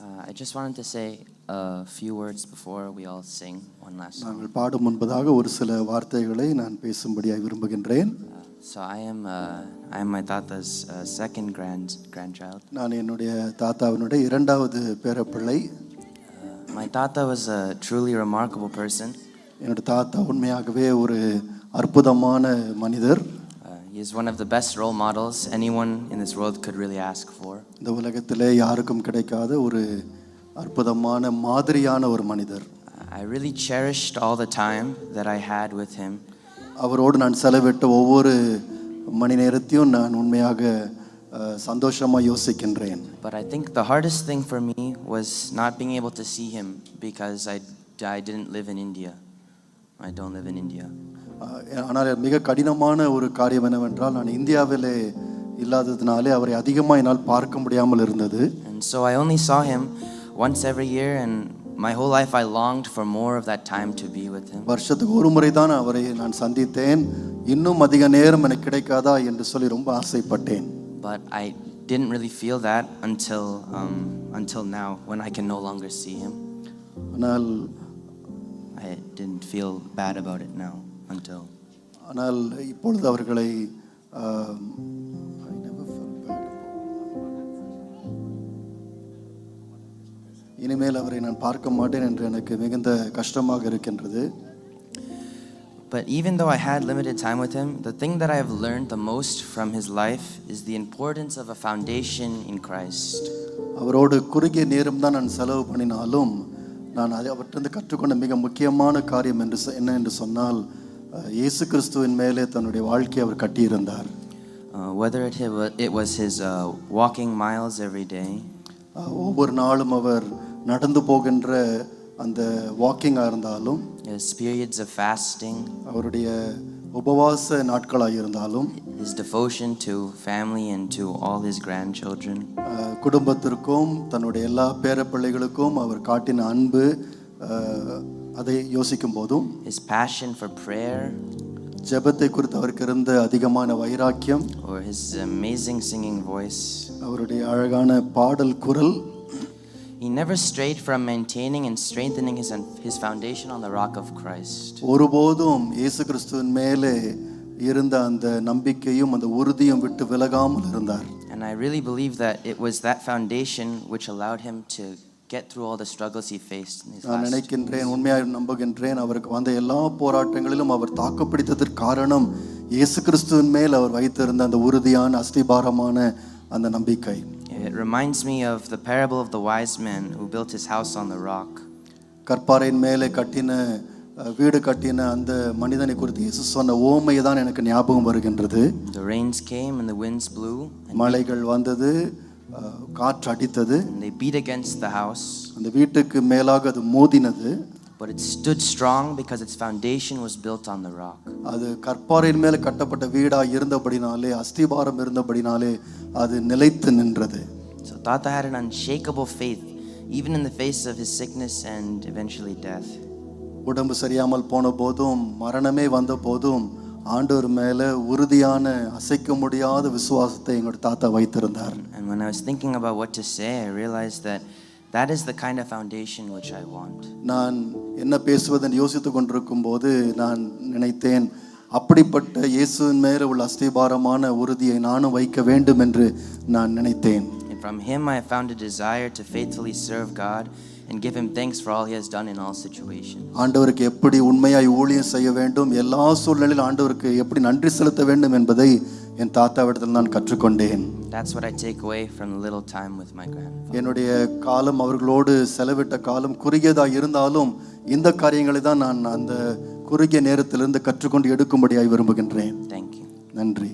Uh, I just wanted to say a few words before we all sing one last song. நாங்கள் பாடும் முன்பதாக ஒரு சில வார்த்தைகளை நான் பேசும்படியாக விரும்புகின்றேன் Uh, so I am uh, I am my tata's uh, second grand grandchild. நான் என்னுடைய தாத்தாவினுடைய இரண்டாவது பேரப்பிள்ளை Uh, my tata was a truly remarkable person. என்னுடைய தாத்தா உண்மையாகவே ஒரு அற்புதமான மனிதர் Uh, he is one of the best role models anyone in this world could really ask for. இந்த உலகத்திலே யாருக்கும் கிடைக்காத ஒரு அற்புதமான மாதிரியான ஒரு மனிதர் Uh, I really cherished all the time that I had with him. அவரோடு நான் செலவிட்ட ஒவ்வொரு மணி நேரத்தையும் நான் உண்மையாக அஹ், சந்தோஷமா யோசிக்கின்றேன் But I think the hardest thing for me was not being able to see him because I, I didn't live in India. I don't live in India. அஹ், ஆனால் மிக கடினமான ஒரு காரியம் என்னவென்றால் நான் இந்தியாவிலே இல்லாததினாலே அவரை அதிகமாக என்னால் பார்க்க முடியாமல் இருந்தது And so I only saw him once every year, and my whole life I longed for more of that time to be with him. வருஷத்துக்கு ஒரு முறை தான் அவரை நான் சந்தித்தேன் இன்னும் அதிக நேரம் எனக்கு கிடைக்காதா என்று சொல்லி ரொம்ப ஆசைப்பட்டேன் But I didn't really feel that until, um, until now, when I can no longer see him. ஆனால் I didn't feel bad about it now Until. ஆனால் இப்பொழுது அவர்களை. இனிமேல் அவரை நான் பார்க்க மாட்டேன் என்று எனக்கு மிகுந்த கஷ்டமாக இருக்கின்றது But even though I had limited time with him, the thing that I have learned the most from his life is the importance of a foundation in Christ. அவரோடு குறுகிய நேரம் தான் நான் செலவு பண்ணினாலும் நான் அதை அவற்றிலிருந்து கற்றுக்கொண்ட மிக முக்கியமான காரியம் என்று என்ன என்று சொன்னால் இயேசு கிறிஸ்துவின் மேலே தன்னுடைய வாழ்க்கையை அவர் கட்டியிருந்தார். Uh, whether it, it was his uh, walking miles every day, ஒவ்வொரு நாளும் அவர் நடந்து போகின்ற அந்த வாக்கிங்காக இருந்தாலும் his periods of fasting, அவருடைய உபவாச நாட்களாக இருந்தாலும் his devotion to family and to all his grandchildren, குடும்பத்திற்கும் தன்னுடைய எல்லா பேரப்பிள்ளைகளுக்கும் அவர் காட்டின அன்பு அதை யோசிக்கும் போதும் his passion for prayer, ஜெபத்தை குறித்து அவருக்கு இருந்த அதிகமான வைராக்கியம் or his amazing singing voice. அவருடைய அழகான பாடல் குரல் He never strayed from maintaining and strengthening his, his foundation on the rock of Christ. ஒருபோதும் இயேசு கிறிஸ்துவின் மேலே இருந்த அந்த நம்பிக்கையும் அந்த உறுதியும் விட்டு விலகாமல் இருந்தார் And I really believe that it was that foundation which allowed him to get through all the struggles he faced in his நான். நினைக்கின்றேன் உண்மையாக நம்புகின்றேன் அவருக்கு வந்த எல்லா போராட்டங்களிலும் அவர் தாக்குப்பிடித்ததற்கு காரணம் இயேசு கிறிஸ்துவின் மேல் அவர் வைத்திருந்த அந்த உறுதியான அஸ்திபாரமான அந்த நம்பிக்கை It reminds me of the parable of the wise man who built his house on the rock. கற்பாறையின் மேலே கட்டின வீடு கட்டின அந்த மனிதனை குறித்து இயேசு சொன்ன ஓமை தான் எனக்கு ஞாபகம் வருகின்றது The rains came and the winds blew, மலைகள் வந்தது காற்று அடித்தது they beat against the house. அந்த வீட்டுக்கு மேலாக அது மோதினது But it stood strong because its foundation was built on the rock. அது கற்பாறையின் மேலே கட்டப்பட்ட வீடா இருந்தபடினாலே அஸ்திபாரம் இருந்தபடினாலே அது நிலைத்து நின்றது So Tata had an unshakable faith, even in the face of his sickness and eventually death. உடம்பு சரியாமல் போன போதும் மரணமே வந்த போதும் ஆண்டவர் மேலே உறுதியான அசைக்க முடியாத விசுவாசத்தை எங்களுடைய தாத்தா வைத்திருந்தார் And when I was thinking about what to say, I realized that that is the kind of foundation which I want. நான் என்ன பேசுவதென்று யோசித்து கொண்டிருக்கும் போது நான் நினைத்தேன் அப்படிப்பட்ட இயேசுவின் மேலே உள்ள அஸ்திபாரமான உறுதியை நானும் வைக்க வேண்டும் என்று நான் நினைத்தேன் And from him I found a desire to faithfully serve God and give him thanks for all he has done in all situations. ஆண்டவருக்கு எப்படி உண்மையாய் ஊழியம் செய்ய வேண்டும் எல்லா சூழ்நிலையிலும் ஆண்டவருக்கு எப்படி நன்றி செலுத்த வேண்டும் என்பதை என் தாத்தாவிடத்தில் நான் கற்றுக்கொண்டேன் That's what I take away from the little time with my grandfather. என்னுடைய காலம் அவர்களோடு செலவிட்ட காலம் குறுகியதாக இருந்தாலும் இந்த காரியங்களை தான் நான் அந்த குறுகிய நேரத்திலிருந்து கற்றுக்கொண்டு எடுக்கும்படியாய் விரும்புகின்றேன் Thank you. நன்றி